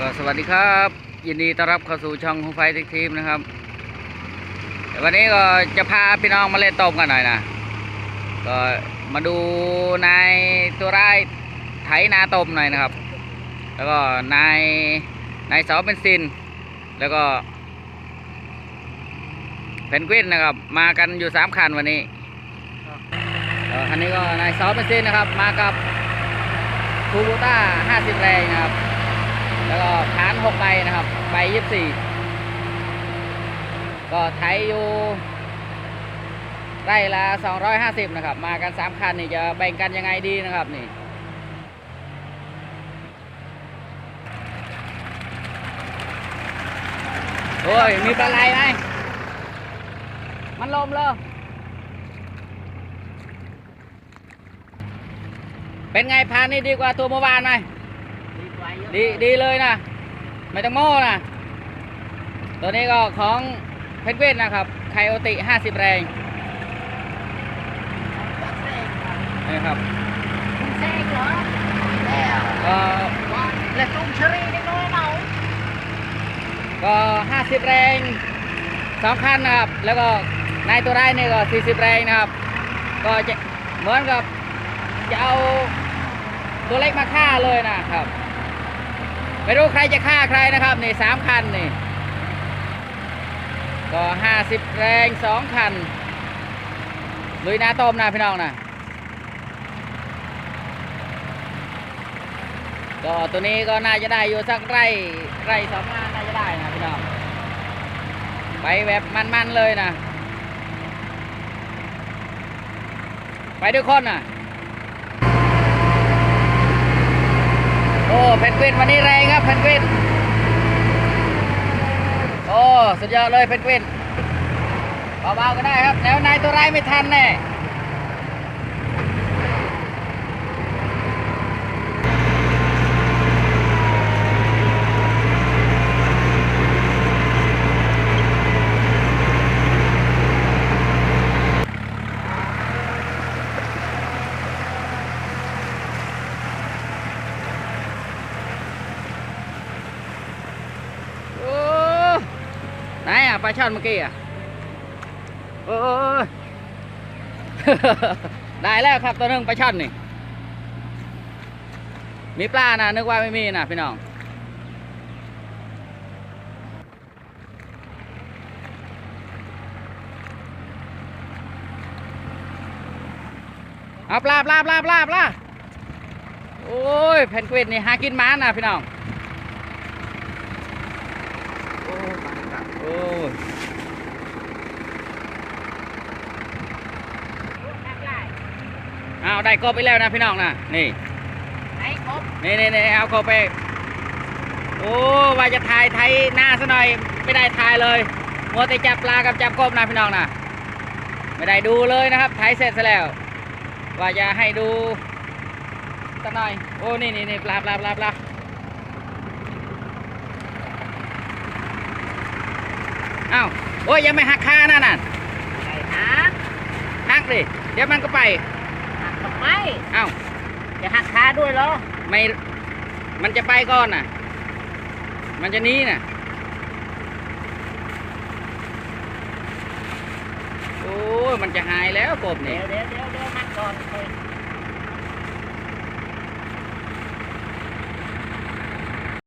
ก็สวัสดีครับ ยินดีต้อนรับเข้าสู่ช่องของไฟทิกทีมนะครับวันนี้ก็จะพาพี่น้องมาเล่นตบกันหน่อยนะก็มาดูนายตัวไร้ายไถนาตมหน่อยนะครับ แล้วก็นายนายเสาเป็นซิน แล้วก็เพนกวินนะครับ มากันอยู่สามคันวันนี้อันนี้ก็นายเสาเป็นซินนะครับ มากับคูบูต้า50 แรงนะครับ แล้วก็ฐานหกใบนะครับใบยี่สี่ก็ไถอยู่ไร่ละ 250 นะครับ มากัน 3 คันนี่จะแบ่งกันยังไงดีนะครับนี่โอ้ย มีปลาไหลไหมมันลมเลยเป็นไงพานนี่ดีกว่าตัวเมื่อวานไหม ดีกว่าเยอะดีดีเลยนะ ไม่ต้องโม่นะ ตัวนี้ก็ของเพนกวินนะครับ ไคโอติ 50 แรงจักเซ่งครับนี่ครับคุณเซ่งเหรอแล้วก็ว่าและตุ้มเชอรี่ได้น้อยเมาก็ 50 แรงสองคันนะครับ แล้วก็นายตัวได้นี่ก็ 40 แรงนะครับ ก็จะเหมือนกับจะเอาตัวเล็กมาฆ่าเลยนะครับ ไม่รู้ใครจะฆ่าใครนะครับนี่สามคันนี่ก็ห้าสิบแรงสองคันลุยนาต้มนะพี่น้องนะก็ตัวนี้ก็น่าจะได้อยู่สักไร่ไร่สองงานน่าจะได้นะพี่น้องไปแบบมันๆเลยนะไปทุกคนนะ โอ้เพนกวินวันนี้แรงครับเพนกวินโอ้สุดยอดเลยเพนกวินเบาๆก็ได้ครับแล้วนายตัวร้ายไม่ทันแน่โอ้ไหนอะ ปลาช่อนเมื่อกี้อะโอ้ยได้แล้วครับตัวหนึงปลาช่อนนี่ มีปลานะนึกว่าไม่มีนะพี่น้องเอาปลาปลาปลาปลาปลาโอ้ยเพนกวินนี่หากินม้านะพี่น้อง โอ้มาครับ โอ้ยนักไล่เอาได้กบไปแล้วนะพี่น้องนะนี่ไอ้ครบนี่นี่นี่เอาเข้าไป โอ้ว่าจะถ่ายไทยหน้าซะหน่อย ไม่ได้ถ่ายเลยมัวแต่จับปลากับจับกบนะพี่น้องนะไม่ได้ดูเลยนะครับถ่ายเสร็จซะแล้ว ว่าจะให้ดูสักหน่อย โอ้นี่นี่นี่ปลาปลาปลาปลา อ้าโอ้ยยังไม่หักค่านั่นน่ะไก่หาหักดิเดี๋ยวมันก็ไปหักทำไมเอ้าจะหักขาด้วยเหรอไม่มันจะไปก่อนน่ะ มันจะหนี้น่ะโอ้ยมันจะหายแล้วกบเดี๋นี่ยวเดี๋ยวเดี๋ยวเดี๋ยวหักก่อนเลย